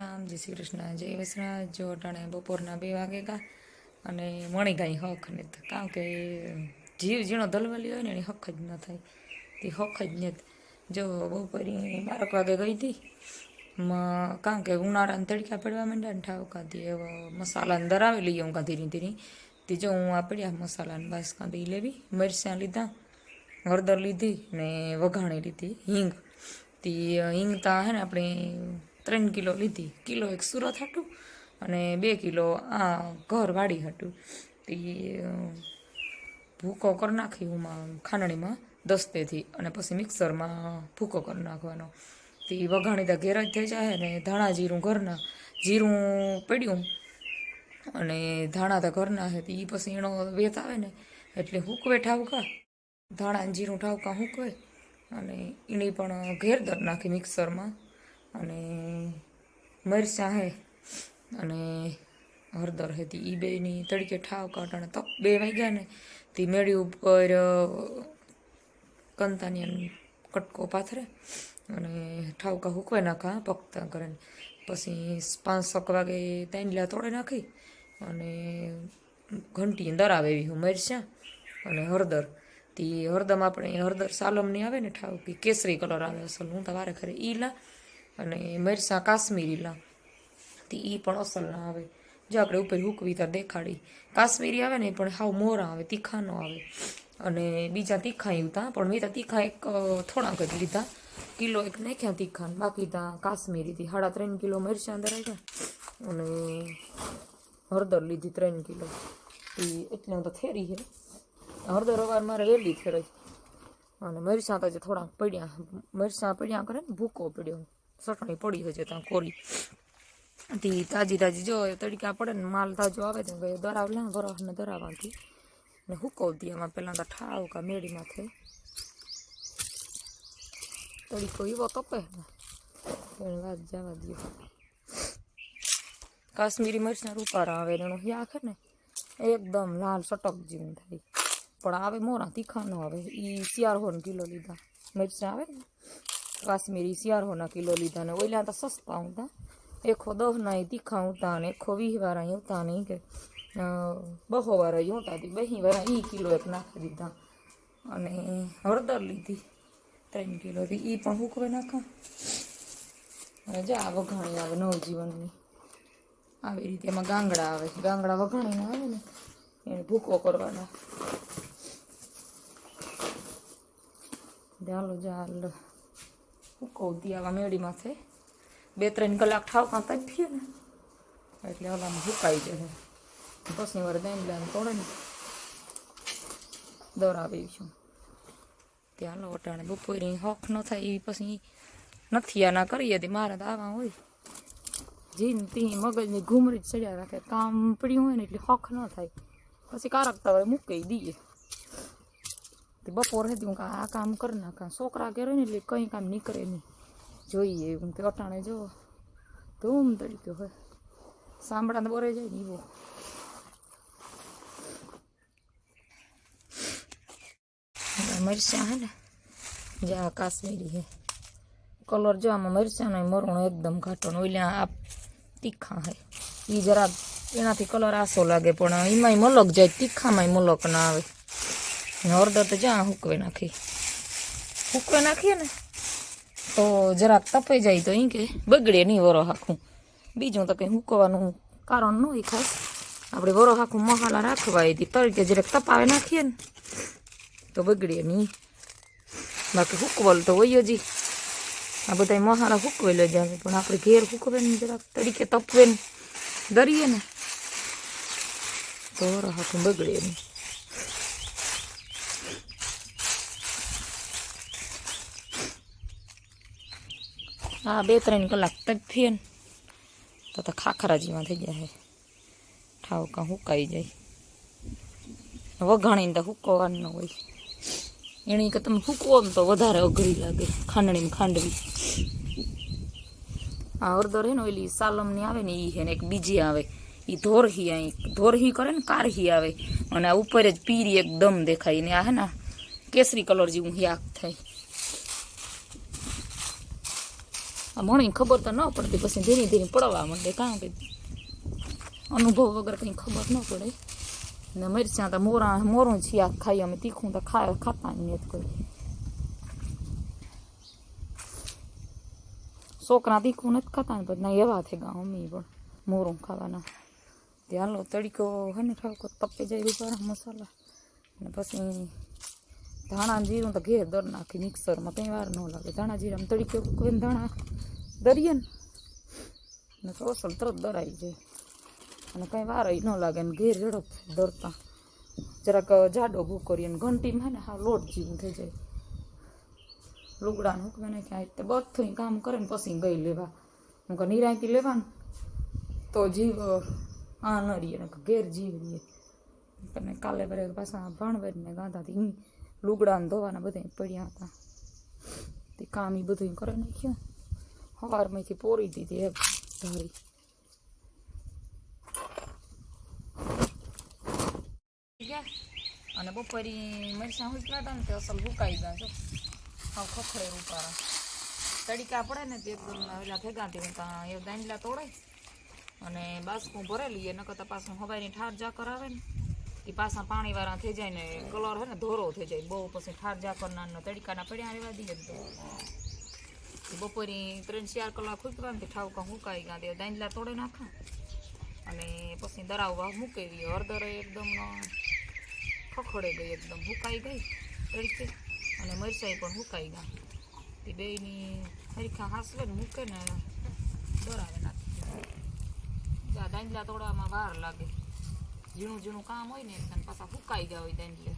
રામ જય શ્રી કૃષ્ણ, જય વૈષ્ણવ જો અટાણે બપોરના બે વાગે ગા અને મણી ગાઈ હક ને તો કારણ કે જીવ ઝીણો દલવાલી હોય ને એની હક જ ન થાય. તે હક જ નથી જો. બપોરી બારક વાગે ગઈ હતી માં કારણ કે ઉનાળાને તડકા પડવા માંડ્યા ને ઠાવ કાઢી એવો મસાલાને દરાવી લઈએ હું ધીરી ધીરી. તે જો હું આ પડ્યા મસાલાને બાસ કાઢી લેવી, મરચાં લીધા, હળદર લીધી ને વઘાણી લીધી, હિંગ. તે હિંગ તા હે ને આપણે ત્રણ કિલો લીધી. કિલો એક સુરત હતું અને બે કિલો આ ઘર વાડી હતું. તે ભૂકો કરી નાખી હું ખાંડણીમાં દસ્તેથી અને પછી મિક્સરમાં ભૂકો કરી નાખવાનો. તે વઘાણી તો ઘેર જ થઈ જાય ને ધાણા જીરું ઘરના જીરું પડ્યું અને ધાણા તો ઘરના છે તે એ પછી એનો વેત આવે ને એટલે હુકવે ઠાવકા, ધાણા જીરું ઠાવકા હુકવે અને એની પણ ઘેર દર નાખી મિક્સરમાં. અને મરચાં હે અને હળદર હતી એ બેની તડકે ઠાવ કાઢાણે તપ બે વાગ્યા ને તે મેળી ઉપર કંતાની કટકો પાથરે અને ઠાવકા હુકવે નાખા પકતા કરે પછી પાંચ છક વાગે તાંડલા તોડે નાખી અને ઘંટી દરાવે એવી હું મરચાં અને હળદર. તે હળદમ આપણે હળદર સાલમની આવે ને ઠાવ કે કેસરી કલર આવે અસલ. હું તો વારે ખરે ઈ લા અને મરચાં કાશ્મીરી લા તે એ પણ અસલ ના આવે. જો આપણે ઉપર હુકવી ત્યાં દેખાડી. કાશ્મીરી આવે ને પણ હાવ મોરા આવે, તીખા ન આવે. અને બીજા તીખા હતા પણ મેં ત્યાં તીખા એક થોડાક જ લીધા. કિલો એક નાખ્યા તીખા બાકી ત્યાં કાશ્મીરીથી સાડા ત્રણ કિલો મરચાં અંદર આવ્યા અને હળદર લીધી ત્રણ કિલો. એ એટલે તો થેરી છે હળદર અવાર મારે એલી થેરી અને મરચાં તો જે થોડાક પડ્યા. મરચાં પડ્યા કરે ને, ભૂકો પડ્યો. ચટણી પડી હશે ત્યાં કોરી. તી તાજી તાજી જો એ તડકા પડે ને માલ તાજો આવે તો ગયો દરાવ લે બરફ ને દરાવવાથી ને હુકવતી એમાં પહેલાં તો ઠાવ કા મેળીમાં થઈ તડીકો એવો તપે ને. એની વાત જવા દો કાશ્મીરી મરચાં રૂપારા આવે ને એનો યાખ ને, એકદમ લાલ સટક જેવું થાય. પણ આવે મોરા તીખા ન આવે એ શિયાળહોના કિલો લીધા. મરચાં આવે ને કાશ્મીરી શિયાળહોના કિલો લીધા ને ઓઈલા તો સસ્તા હતા એકો દહના તીખા હતા ને એકો વીસ વાળા હતા નહીં કે બહો વાળા હતા હતી બહી વાળા ઈ કિલો એક નાખી દીધા. અને હળદર લીધી. ત્રણ કિલો હતી એ પણ હુકવે નાખા. અને જા વઘાણી આવે નવજીવનની. આવી રીતે એમાં ગાંગડા આવે. છે ગાંગડા વઘાણીને આવે ને, એને ભૂકો કરવાના. ચાલો ચાલ હુકવતી આવા છે. બે ત્રણ કલાક ઠાવકા તપીએ ને એટલે ઓલામાં સુકાઈ જશે પછી વાર દઈને લે તોડે ને દોરાવીશું ત્યાં લોટાણે બપોરની હોખ ન થાય એ પછી નથી આના કરીએ તે મારે આવા હોય. જીન તી મગજની ઘૂમરી ચડ્યા રાખે, કામ પડ્યું હોય ને એટલે હોખ ન થાય. પછી કારક તવે મૂકી દઈએ. તે બપોર હતી હું આ કામ કરી નાખા છોકરા ઘેરે ને એટલે કંઈ કામ નીકળે નહીં. જોઈએ, હું તે અટાણે જો ધૂમ તરીકે હોય. સાંભળા તો બોરે જાય ને એવો મરચાં હે ને, જે આ કાશ્મીરી હે. કલર જો આમાં મરચાંનો મરણો એકદમ ઘાટો ને ઓલા આ તીખા હે. એ જરાક એનાથી કલર આસો લાગે, પણ એમાંય મલક જાય, તીખામાંય મલક ના આવે. હળદર તો જ્યાં હુકવે નાખી. હુકવે નાખીએ ને, તો જરાક તપાઈ જાય તો એ કે બગડે નહીં વરો હાખું. બીજું તો કંઈ મૂકવાનું કારણ ન હોય ખાસ. આપણે વરો હાખું મહાલા રાખવા હતી તરીકે જરાક તપાવે નાખીએ ને, તો બગડે નહીં. બાકી હુકવલ તો હોય જ આ બધા મહાલા હુકવેલો જ આવે, પણ આપણે ઘેર હુકવે ને જરાક તરીકે તપવે ને, દરીએ ને, તો વરો હાખું બગડે નહીં. હા બે ત્રણ કલાક તપીએ ને તો તો ખાખરા જેવા થઈ જાય ઠાવકા હુકાઈ જાય. વઘાણીને તો હુકવાનું હોય. એની કે તમે હુકવો તો વધારે અઘરી લાગે ખાંડણીમાં ખાંડવી. આ હળદર હે ને ઓલી સાલમની આવે ને એ હે ને એક બીજી આવે. એ ધોરહી અહીં ધોરહી કરે ને કારહી આવે. અને આ ઉપર જ પીરી એકદમ દેખાય ને આ હે ને કેસરી કલર જેવું યાક થાય. મણી ખબર તો ન પડતી, પછી ધીરે ધીરે પડવા માંડે. કારણ કે અનુભવ વગર કંઈ ખબર ન પડે. ને મરચાં તો મોરા મોરું છીયા ખાઈ અમે તીખું તો ખા ખાતા નહીં કોઈ. છોકરા તીખું નથી ખાતા ને ના એવા થઈ ગયા મમ્મી પણ મોરું ખાવાના. ત્યાં લો તડીકો હે ને ઠાકો તપે જાય રૂપારા મસાલા. ને પછી ધાણા જીરું તો ઘેર દર નાખી, મિક્સરમાં કંઈ વાર ન લાગે. ધાણા જીરામાં તડીકે કોઈ ધાણા દરીએ ને ને તો તરત દરાઈ જાય. અને કંઈ વાર ન લાગે ને ઘેર ઝડપ દરતા. જરાક જાડો ભૂ કરીએ ને ઘંટીમાં ને હા લોટ જેવું થઈ જાય. લુગડાને હુકવે ને ક્યાંય તે બધું કામ કરે ને પછી ગઈ લેવા. હું કહું નિરાયતી લેવાનું તો જીવ આ ન રહીએ ને ઘેર જીવ રહીએ કાલે ભરે પાછા ભાણવેર ને ગાંધાથી ઈ લુગડા ને ધોવાના બધા પડ્યા હતા. તે કામ એ બધું કરે નાખ્યું. હવારમાંથી પોરી દીધી એમ ધારી. અને બપોરી મરચાં ઉતરા હતા ને તે અસલ હુકાઈ ગયા છો હા ખખડે ઉપારા તડીકા પડે ને તે એકદમ ઓલા ભેગા તે ત્યાં એ દાંડલા તોડે. અને બાસકું ભરેલી એ નકર તો પાછું હવાઈની ઠાર જા કરાવે ને એ પાછા પાણી વાળા થઈ જાય ને કલર હે ને ધોરો થઈ જાય. બહુ પછી ઠાર જાકરના ને તડીકાના પડ્યા રહેવા દઈએ તો. બપોરી ત્રણ ચાર કલાક ખૂકવા ને ઠાવકા હુકાઈ ગયા દે દાંડલા તોડે નાખા. અને પછી દરાવવા મૂકેવી હળદર એકદમ ખખડે ગઈ એકદમ. હુકાઈ ગઈ તડકે. અને મરચાઈ પણ હુકાઈ ગયા. તે બેયની હરીખા હાસવે ને મૂકે ને દરાવે નાખી. દાંડલા તોડવામાં વાર લાગે. ઝીણું ઝીણું કામ હોય ને એટલે પાછા ફૂકાઈ ગયા હોય એટલે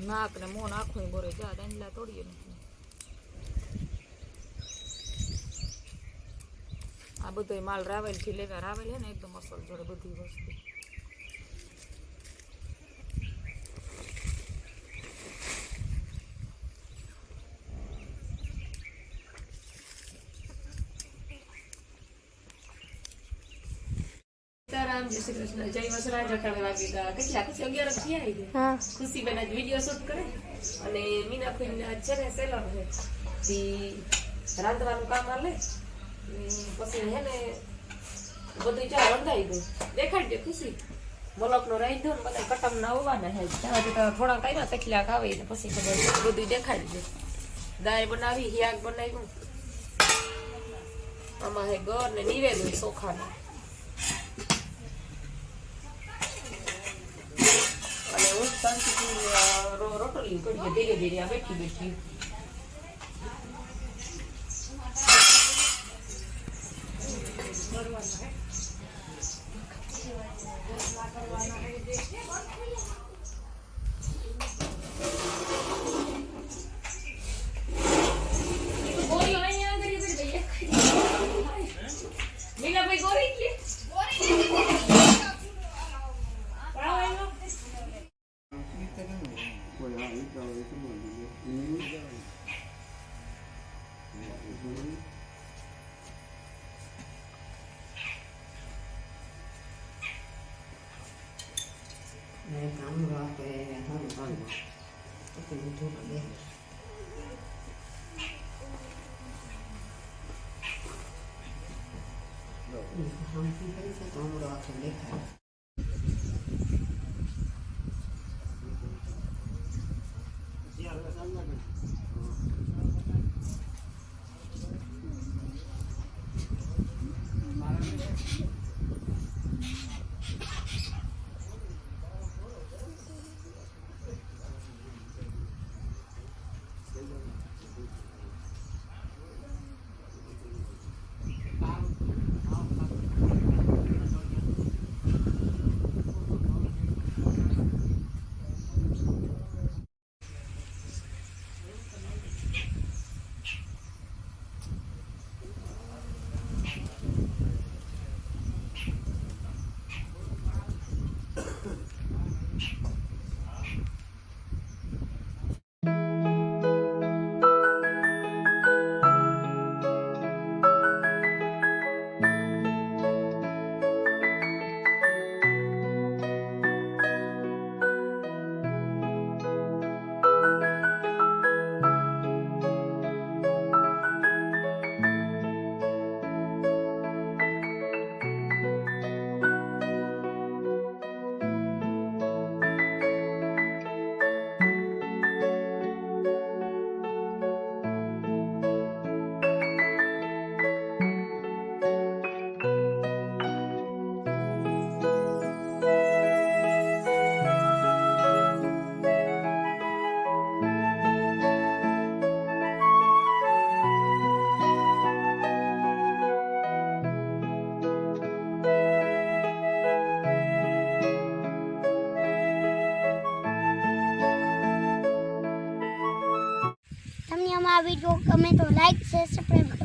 નાક ને મોં આખું બોરે જા દાંડલા તોડીએ આ બધો માલ રાવેલથી લેવા રાવેલ હે ને એકદમ અસલ જોડે બધી વસ્તુ જય શ્રી કૃષ્ણ જય વસરા જટાવે વાગી ગયા કેટલા ખુશી અગિયાર થયા આવી હા ખુશી બેન આજ વીડિયો શૂટ કરે અને મીના ફઈને આજ છે ને સેલર છે. તી રાંધવાનું કામ આલે ને પછી હે ને બધું ચા રંધાઈ ગયું. દેખાડી દે ખુશી. મલકનો રાંધ્યો ને બધા કટમ ના આવવાના હે. ત્યાં હજી તો થોડા કર્યા તકલા ખાવે ને પછી ખબર બધું દેખાડી દે. દાળ બનાવી હિયાક બનાવ્યું. આમાં હે ગર ને નિવેદન ચોખાના હું શાંતિથી રોટલી કરીએ ધીરે ધીરે આ બેઠી બેઠી ગોરી કે ને કામ રાખે હમ હમ પછી ઊઠું પડે હમ પૈસા તો હમણાં આખો દેખાય આ વિડીયો ગમે તો લાઈક શેર સબસ્ક્રાઈબ